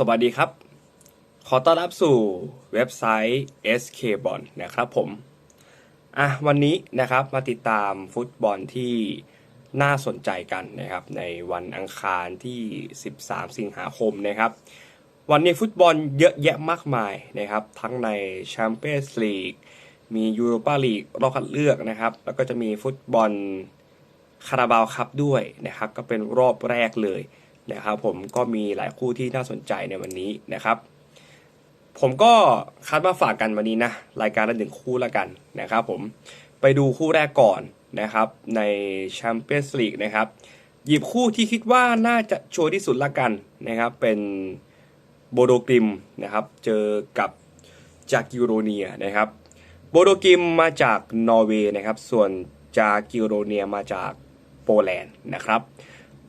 สวัสดีครับ ขอต้อนรับสู่เว็บไซต์ SK b o n นะครับผม อะวันนี้นะครับมาติดตามฟุตบอลที่น่าสนใจกันนะครับ ในวันอังคารที่ 13 สิงหาคมนะครับ วันนี้ฟุตบอลเยอะแยะมากมายนะครับ ทั้งในแชมเปี้ยนส์ลีกมียูโรปาลีกรอบคัดเลือกนะครับ แล้วก็จะมีฟุตบอลคาราบาวคัพด้วยนะครับ ก็เป็นรอบแรกเลย นะครับผมก็มีหลายคู่ที่น่าสนใจในวันนี้นะครับ ผมก็คัดมาฝากกันวันนี้นะ รายการละหนึ่งคู่ละกันนะครับผมไปดูคู่แรกก่อนนะครับในแชมเปี้ยนส์ลีกนะครับหยิบคู่ที่คิดว่าน่าจะชัวร์ที่สุดละกันนะครับ เป็นโบโดกริมนะครับ เจอกับจากิโรเนียนะครับ โบโดกริมมาจากนอร์เวย์นะครับ ส่วนจากิโรเนียมาจากโปแลนด์นะครับ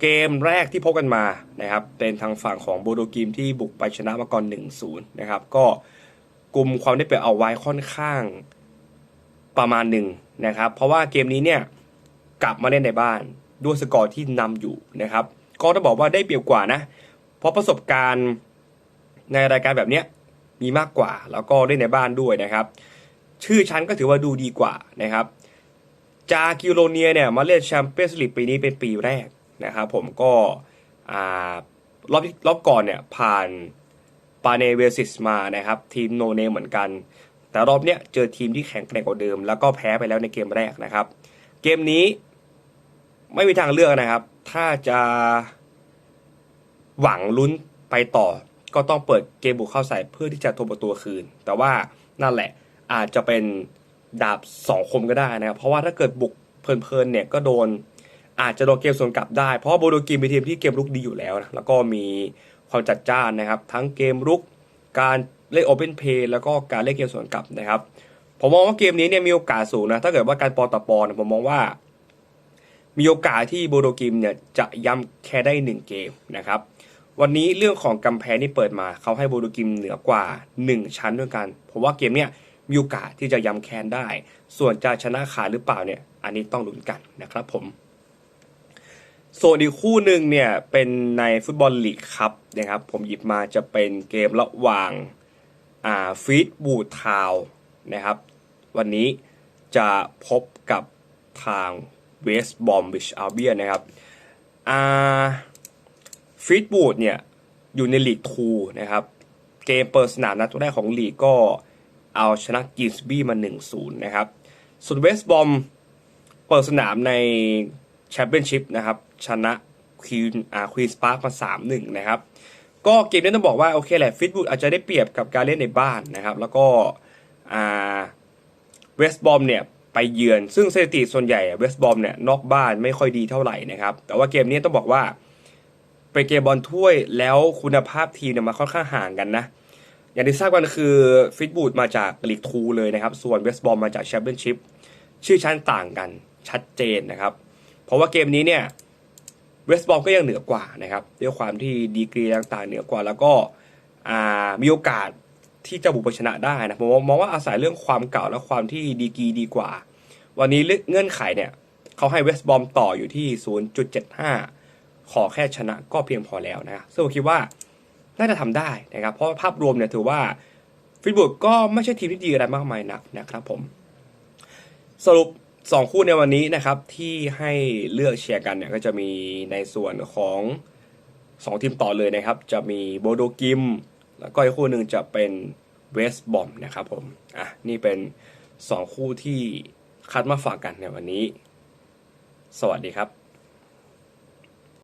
เกมแรกที่พบกันมานะครับเป็นทางฝั่งของโบโดกิมที่บุกไปชนะมาก่อน 1-0 นะครับ ก็กลุ่มความได้เปรียบเอาไว้ค่อนข้างประมาณหนึ่งนะครับ เพราะว่าเกมนี้เนี่ยกลับมาเล่นในบ้านด้วยสกอร์ที่นำอยู่นะครับ ก็ต้องบอกว่าได้เปรียบกว่านะ เพราะประสบการณ์ในรายการแบบเนี้ยมีมากกว่า แล้วก็เล่นในบ้านด้วยนะครับ ชื่อชั้นก็ถือว่าดูดีกว่านะครับ จากิโรเนียเนี่ยมาเล่นแชมเปี้ยนส์ลีกปีนี้เป็นปีแรก นะครับผมก็รอบรอบก่อนเนี่ยผ่านปาเนเวซิสมานะครับทีมโนเนเหมือนกัน แต่รอบเนี้ยเจอทีมที่แข็งแกร่งกว่าเดิม แล้วก็แพ้ไปแล้วในเกมแรกนะครับ เกมนี้ไม่มีทางเลือกนะครับ ถ้าจะหวังลุ้นไปต่อ ก็ต้องเปิดเกมบุกเข้าใส่เพื่อที่จะทบตัวคืน แต่ว่านั่นแหละอาจจะเป็นดาบสองคมก็ได้นะครับ เพราะว่าถ้าเกิดบุกเพลินๆเนี่ยก็โดน อาจจะโดนเกมสวนกลับได้ เพราะโบโดกิมเป็นทีมที่เกมลุกดีอยู่แล้วนะแล้วก็มีความจัดจ้านนะครับ ทั้งเกมลุกการเล่นโอเ n นเพย์แล้วก็การเล่นเกมสวนกลับนะครับ ผมมองว่าเกมนี้เนี่ยมีโอกาสสูงนะถ้าเกิดว่าการปอต่อปอนผมมองว่า มีโอกาสที่โบโดกิมเนี่ยจะย้ำแค่ได้หนึ่งเกมนะครับวันนี้เรื่องของกำแพงที่เปิดมาเขาให้โบโดกิมเหนือกว่า 1 ชั้นด้วยกันผมว่าเกมเนี่ยมีโอกาสที่จะย้ำแค้นได้ ส่วนจะชนะขาดหรือเปล่าเนี่ยอันนี้ต้องลุ้นกันนะครับผม ส่วนอีกคู่หนึ่งเนี่ยเป็นในฟุตบอลลีกครับนะครับ ผมหยิบมาจะเป็นเกมระหว่างอ่าฟีดบูทาวนะครับ วันนี้จะพบกับทางเวสต์บอมบิชอัลเบียนะครับอ่าฟีดบูดเนี่ยอยู่ในลีก2นะครับ เกมเปิดสนามนัดแรกของลีกก็เอาชนะกิสบี้มา 1-0 นะครับ ส่วนเวสต์บอมเปิดสนามในแชมเปี้ยนชิพนะครับ ชนะควีนอ่าควีนสปาร์กมา3-1นะครับก็เกมนี้ต้องบอกว่าโอเคแหละฟิตบูดอาจจะได้เปรียบกับการเล่นในบ้านนะครับ แล้วก็อ่าเวสต์บอมเนี่ยไปเยือน ซึ่งสถิติส่วนใหญ่เวสต์บอมเนี่ยนอกบ้านไม่ค่อยดีเท่าไหร่นะครับ แต่ว่าเกมนี้ต้องบอกว่าเป็นเกมบอลถ้วยแล้วคุณภาพทีมเนี่ยมาค่อนข้างห่างกันนะ อย่างที่ทราบกันคือฟิตบูดมาจากลีกทูเลยนะครับ ส่วนเวสต์บอมมาจากแชมเปี้ยนชิพชื่อชั้นต่างกันชัดเจนนะครับ เพราะว่าเกมนี้เนี่ย เวสต์บอมก็ยังเหนือกว่านะครับด้วยความที่ดีกรีต่างๆเหนือกว่า แล้วก็มีโอกาสที่จะบุกไปชนะได้นะผมมองว่าอาศัยเรื่องความเก่าและความที่ดีกรีดีกว่า วันนี้เงื่อนไขเนี่ยเขาให้เวสต์บอมต่ออยู่ที่ 0.75 ขอแค่ชนะก็เพียงพอแล้วนะซึ่งผมคิดว่าน่าจะทำได้นะครับ เพราะภาพรวมเนี่ยถือว่าฟิตบุกก็ไม่ใช่ทีมที่ดีอะไรมากมายนักนะครับผมสรุป 2คู่ในวันนี้นะครับที่ให้เลือกเชียร์กันเนี่ยก็จะมีในส่วนของ2ทีมต่อเลยนะครับ จะมีโบโดกิม แล้วก็อีกคู่หนึ่งจะเป็นเวสบอมนะครับผมอะนี่เป็น2คู่ที่คัดมาฝากกันในวันนี้ สวัสดีครับ